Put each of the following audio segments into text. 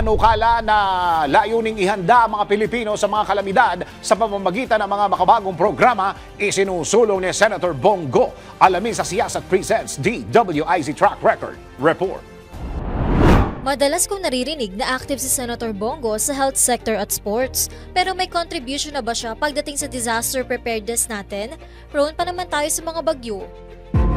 panukala na layuning ihanda ang mga Pilipino sa mga kalamidad sa pamamagitan ng mga makabagong programa isinusulong ni Senator Bongo. Alamin sa Siyasat Presents DWIZ Track Record Report. Madalas kong naririnig na active si Senator Bongo sa health sector at sports. Pero may contribution na ba siya pagdating sa disaster preparedness natin? Prone pa naman tayo sa mga bagyo.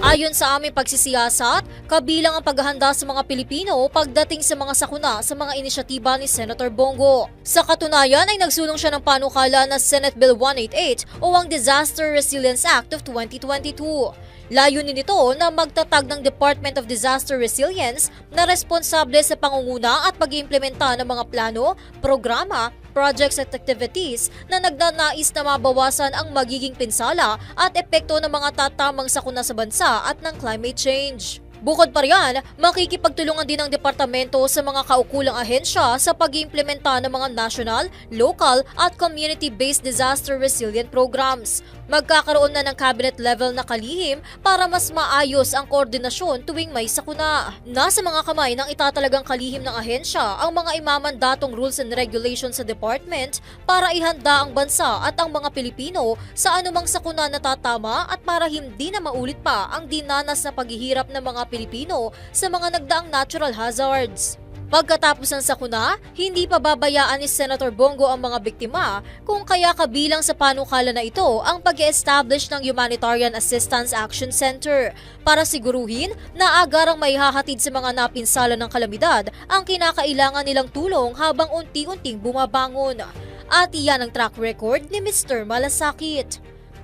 Ayon sa aming pagsisiyasat, kabilang ang paghahanda sa mga Pilipino pagdating sa mga sakuna sa mga inisyatiba ni Senator Bongo. Sa katunayan ay nagsulong siya ng panukala na Senate Bill 188 o ang Disaster Resilience Act of 2022. Layunin nito na magtatag ng Department of Disaster Resilience na responsable sa pangunguna at pag-iimplementa ng mga plano, programa, projects at activities na nagnanais na mabawasan ang magiging pinsala at epekto ng mga tatamang sakuna sa bansa at ng climate change. Bukod pa riyan, makikipagtulungan din ang departamento sa mga kaukulang ahensya sa pag-iimplementa ng mga national, local at community-based disaster resilient programs. Magkakaroon na ng cabinet level na kalihim para mas maayos ang koordinasyon tuwing may sakuna. Nasa mga kamay ng itatalagang kalihim ng ahensya ang mga imamandatong rules and regulations sa department para ihanda ang bansa at ang mga Pilipino sa anumang sakuna na tatama at para hindi na maulit pa ang dinanas na paghihirap ng mga Pilipino sa mga nagdaang natural hazards. Pagkatapos ng sakuna, hindi pa babayaan ni Senator Bongo ang mga biktima kung kaya kabilang sa panukala na ito ang pag establish ng Humanitarian Assistance Action Center para siguruhin na agarang may hahatid sa mga napinsala ng kalamidad ang kinakailangan nilang tulong habang unti-unting bumabangon. At iyan ang track record ni Mr. Malasakit.